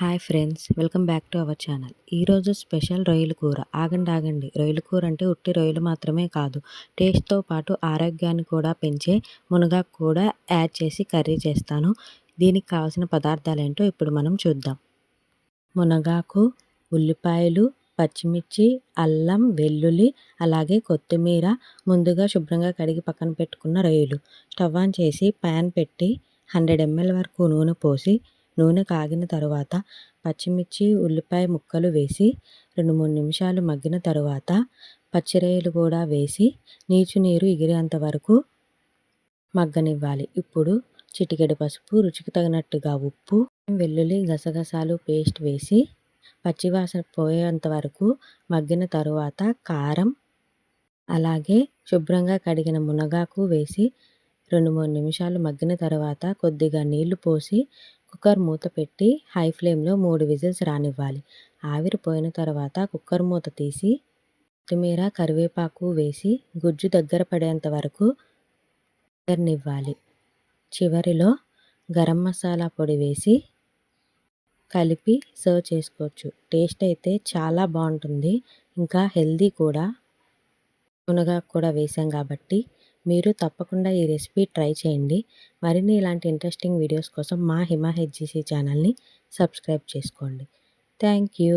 Hi friends welcome back to our channel. ఈరోజు special రొయ్యల కూర. ఆగండి ఆగండి. రొయ్యల కూర అంటే ఉట్టి రొయ్యలు మాత్రమే కాదు. టేస్ట్తో పాటు ఆరోగ్యాన్ని కూడా పెంచే మునగాకు కూడా యాడ్ చేసి కర్రీ చేస్తాను. దీనికి కావాల్సిన పదార్థాలు ఏంటో ఇప్పుడు మనం చూద్దాం. మునగాకు ఉల్లిపాయలు పచ్చిమిర్చి అల్లం వెల్లుల్లి అలాగే కొత్తిమీర ముందుగా శుభ్రంగా కడిగి పక్కన పెట్టుకున్న రొయ్యలు. స్టవ్ ఆన్ చేసి ప్యాన్ పెట్టి హండ్రెడ్ ఎంఎల్ వరకు నూనె పోసి నూనె కాగిన తరువాత పచ్చిమిర్చి ఉల్లిపాయ ముక్కలు వేసి రెండు మూడు నిమిషాలు మగ్గిన తరువాత పచ్చిరొయ్యలు కూడా వేసి నీచు నీరు ఎగిరేంత వరకు మగ్గనివ్వాలి. ఇప్పుడు చిటికెడు పసుపు రుచికి తగినట్టుగా ఉప్పు వెల్లుల్లి గసగసాలు పేస్ట్ వేసి పచ్చివాసన పోయేంత వరకు మగ్గిన తరువాత కారం అలాగే శుభ్రంగా కడిగిన మునగాకు వేసి రెండు మూడు నిమిషాలు మగ్గిన తర్వాత కొద్దిగా నీళ్ళు పోసి కుక్కర్ మూత పెట్టి హై ఫ్లేమ్లో మూడు విజిల్స్ రానివ్వాలి. ఆవిరి పోయిన తర్వాత కుక్కర్ మూత తీసి కొత్తిమీర కరివేపాకు వేసి గుజ్జు దగ్గర పడేంత వరకు నివ్వాలి చివరిలో గరం మసాలా పొడి వేసి కలిపి సర్వ్ చేసుకోవచ్చు. టేస్ట్ అయితే చాలా బాగుంటుంది. ఇంకా హెల్దీ కూడా. మునగాకు కూడా వేసాం కాబట్టి మీరు తప్పకుండా ఈ రెసిపీ ట్రై చేయండి. మరిన్ని ఇలాంటి ఇంట్రెస్టింగ్ వీడియోస్ కోసం మా హిమా హెచ్జీసీ ఛానల్ని సబ్స్క్రైబ్ చేసుకోండి. Thank you.